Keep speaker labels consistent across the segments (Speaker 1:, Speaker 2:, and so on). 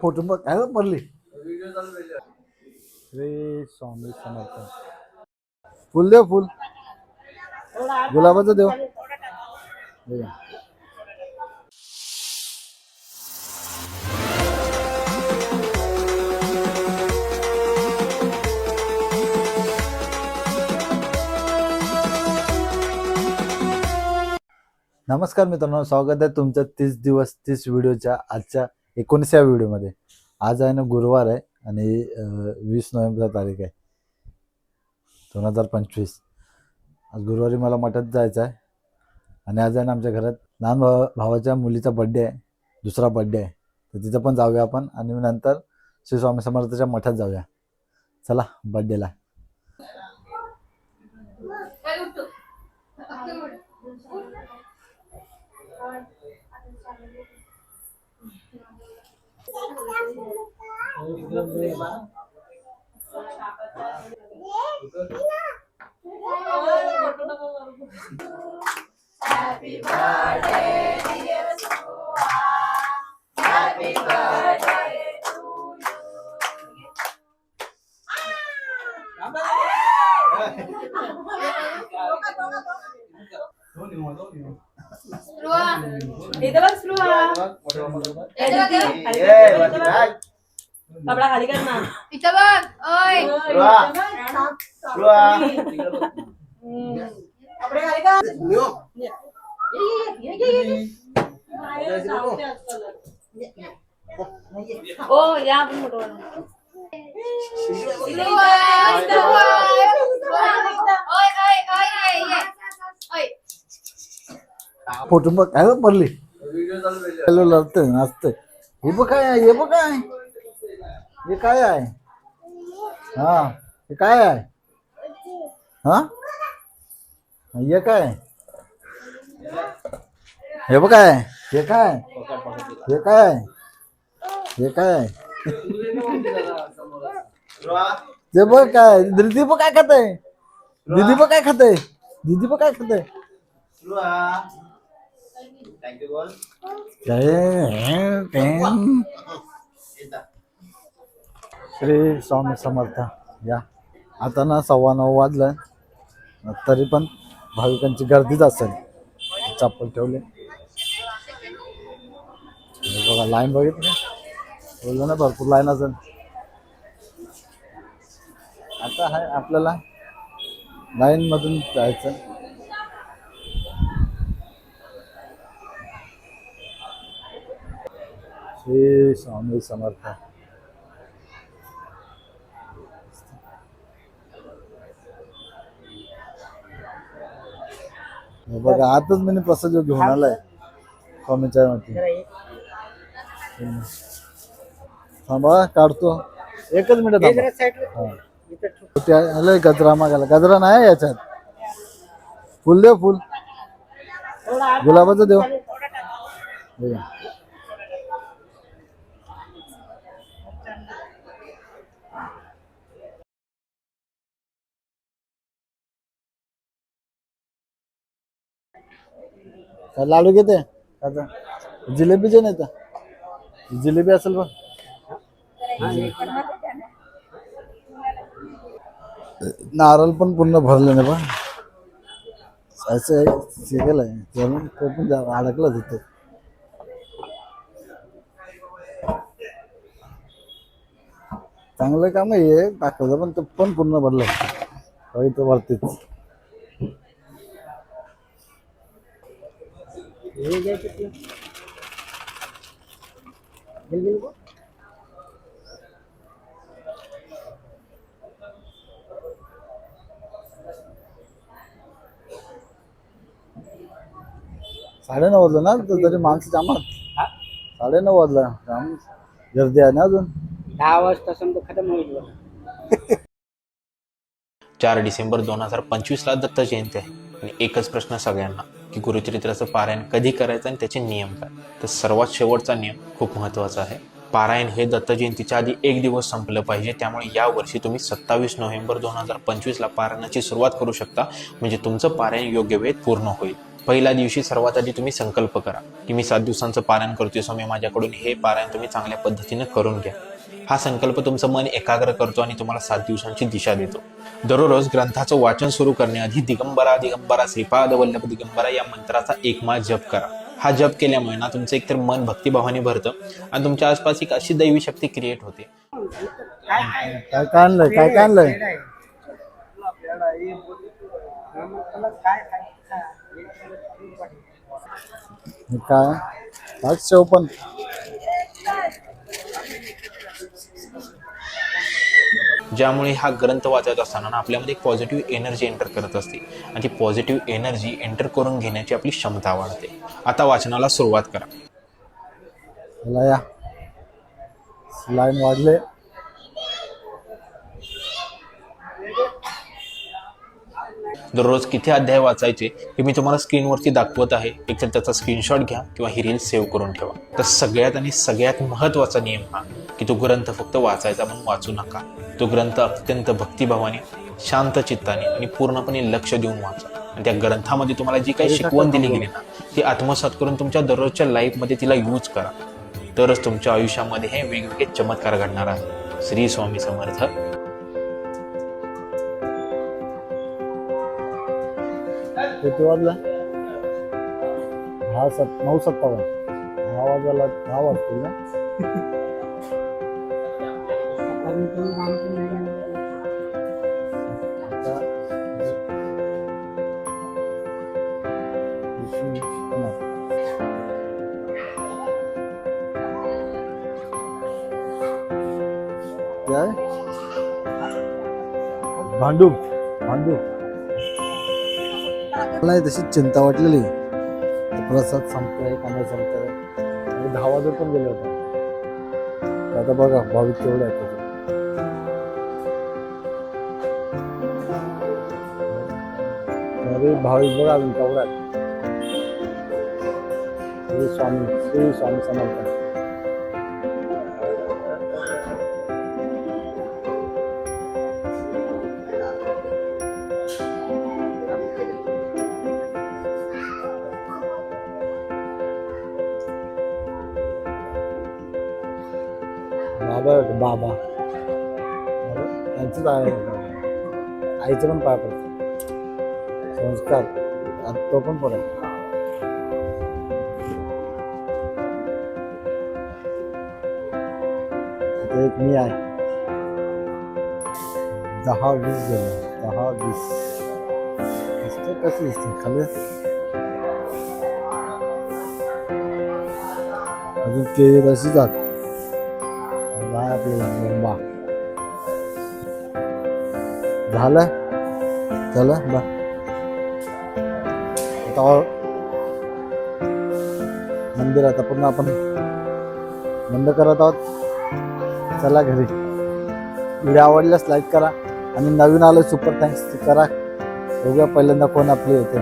Speaker 1: Photo बघ काय पडली श्री स्वामी समर्थ. फुल देव फुल. गुलाबाचं देव. नमस्कार मित्रांनो स्वागत आहे तुमचं तीस दिवस तीस व्हिडिओच्या आजच्या एकोणीसव्या व्हिडिओमध्ये. आज आहे ना गुरुवार आहे आणि वीस नोव्हेंबर तारीख आहे. दोन हजार पंचवीस. आज गुरुवारी मला मठात जायचं आहे. आणि आज आहे ना आमच्या घरात लहान भावा भावाच्या मुलीचा बड्डे आहे. दुसरा बड्डे आहे. तर तिथं पण जाऊया आपण आणि नंतर श्री स्वामी समर्थाच्या मठात जाऊया. चला बड्डेला
Speaker 2: Happy birthday, to you. Happy
Speaker 3: birthday
Speaker 2: to you. Ah! Don't don't. कर ना
Speaker 4: इथं बघ ओय
Speaker 3: स्पृहा. स्पृहा.
Speaker 2: हम्म. कपडे खाली कर ये, ये, ये, ये, ये. बाहेर धावते आजकाल. ओ या आपण मोठं बनवू. इथं, इथं, इथं, इथं.
Speaker 4: ओय ओय ओय ये ये ओय
Speaker 1: फोटो बघ काय हो पडली हॅलो लढतंय नाचतंय हे बघ काय आहे हे बघ काय आहे? हे काय आहे हा हे काय आहे हा हे काय आहे? हे बघ काय आहे? हे काय आहे? हे काय आहे? हे काय आहे? ते बघ काय दीदी बघ काय खात आहे दीदी बघ काय खात आहे दीदी बघ काय खात आहे
Speaker 3: बोल.
Speaker 1: श्री स्वामी समर्थ. या. आता ना सव्वा नऊ वाजलं तरी पण भाविकांची गर्दीच असेल. चप्पल ठेवले. बघा लाईन बघितली? बोललो ना भरपूर लाईन असेल. आता आहे आपल्याला लाईन मधून जायचं. श्री स्वामी समर्थ. बघा आताच मी प्रसाद घेऊन आलाय स्वामीच्या वरती थांबा काढतो. एकच मिनिट थांबा. हा. आलंय गजरा मागायला. गजरा नाही याच्यात. फुल देव फुल. गुलाबाचं देव. काय लाडू घेते? आता? जिलेबीचे नाही तर. जिलेबी असेल बघ. नारळ पण पूर्ण भरले ना बा असं आहे तो पण अडकला तिथं. चांगलं काम आहे दाखवलं पण तो पण पूर्ण भरलं. इथं भरतेच. साडे नऊ वाजलं ना तर तरी माणसं जामात. साडे नऊ वाजला. जाम गर्दी आहे ना अजून?
Speaker 5: दहा वाजता समजा खतम होईल बघा.
Speaker 6: चार डिसेंबर दोन हजार पंचवीसला दत्त जयंती आहे. आणि एकच प्रश्न सगळ्यांना. की गुरुचरित्राचं पारायण कधी करायचं आणि त्याचे नियम काय? तर सर्वात शेवटचा नियम खूप महत्त्वाचा आहे. पारायण हे दत्त जयंतीच्या आधी एक दिवस संपलं पाहिजे. त्यामुळे यावर्षी तुम्ही सत्तावीस नोव्हेंबर दोन हजार पंचवीसला पारायणाची सुरुवात करू शकता. म्हणजे तुमचं पारायण योग्य वेळेत पूर्ण होईल. पहिल्या दिवशी सर्वात आधी तुम्ही संकल्प करा की मी सात दिवसांचं पारायण करतोय स्वामी माझ्याकडून हे पारायण तुम्ही चांगल्या पद्धतीने करून घ्या. हा संकल्प तुमचं मन एकाग्र करतो आणि तुम्हाला सात दिवसांची दिशा देतो. दररोज ग्रंथाचं वाचन सुरू करण्याआधी दिगंबरा दिगंबरा श्रीपाद वल्लभ दिगंबरा या मंत्राचा एकमा जप करा. हा जप केल्यामुळे ना तुमचं एकतर मन भक्तिभावाने भरतं आणि तुमच्या आसपास एक अशी दैवी शक्ती क्रिएट होते.
Speaker 1: काय काय आणलंय? काय काय आणलंय? काय?
Speaker 6: ज्यामुळे हा ग्रंथ वाचत असताना ना आपल्यामध्ये एक पॉझिटिव्ह एनर्जी एंटर करत असते. आणि ती पॉझिटिव्ह एनर्जी एंटर करून घेण्याची आपली क्षमता वाढते. आता वाचनाला सुरुवात करा.
Speaker 1: या. लाईन वाढले.
Speaker 6: दररोज किती अध्याय वाचायचे हे मी तुम्हाला स्क्रीनवरती दाखवत आहे. एकतर त्याचा स्क्रीनशॉट घ्या किंवा ही रील सेव्ह करून ठेवा. तर सगळ्यात आणि सगळ्यात महत्त्वाचा नियम हा की तो ग्रंथ फक्त वाचायचा म्हणून वाचू नका. तो ग्रंथ अत्यंत भक्तिभावाने शांत चित्ताने आणि पूर्णपणे लक्ष देऊन वाचा. आणि त्या ग्रंथामध्ये तुम्हाला जी काही शिकवण दिली गेली ना ती आत्मसात करून तुमच्या दररोजच्या लाईफमध्ये तिला यूज करा. तरच तुमच्या आयुष्यामध्ये हे वेगवेगळे चमत्कार घडणार आहे श्री स्वामी समर्थ.
Speaker 1: किती वाजला दहा सत नऊ सत्तावन्न. दहा वाजायला दहा वाजतील ना? भांडू भांडू. नाही काय तशी चिंता वाटलेली. प्रसाद संपतोय कांदा संपतोय. धावा दहा वाजत पण गेले होते. आता बघा भाविक केवढे आहेत. त्याचे. भाविक बघा अजून श्री स्वामी श्री स्वामी समर्थ. बाबा बाबा, त्यांचंच आहे. आईचं पण पाय पडतं. संस्कार. तो पण पडत एक मी आहे. दहा वीस जण. दहा वीस. दिसते कसे दिसते खाली? अजून ते तशी जात. काय आपल्याला मुंबा झालं? चला बा आता मंदिरात पूर्ण आपण बंद करत आहोत. चला घरी. व्हिडिओ आवडल्यास लाईक करा आणि नवीन आलं सुपर थँक्स करा. बघूया पहिल्यांदा कोण आपली येते.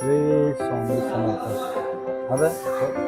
Speaker 1: अरे स्वामी समर्थ. अरे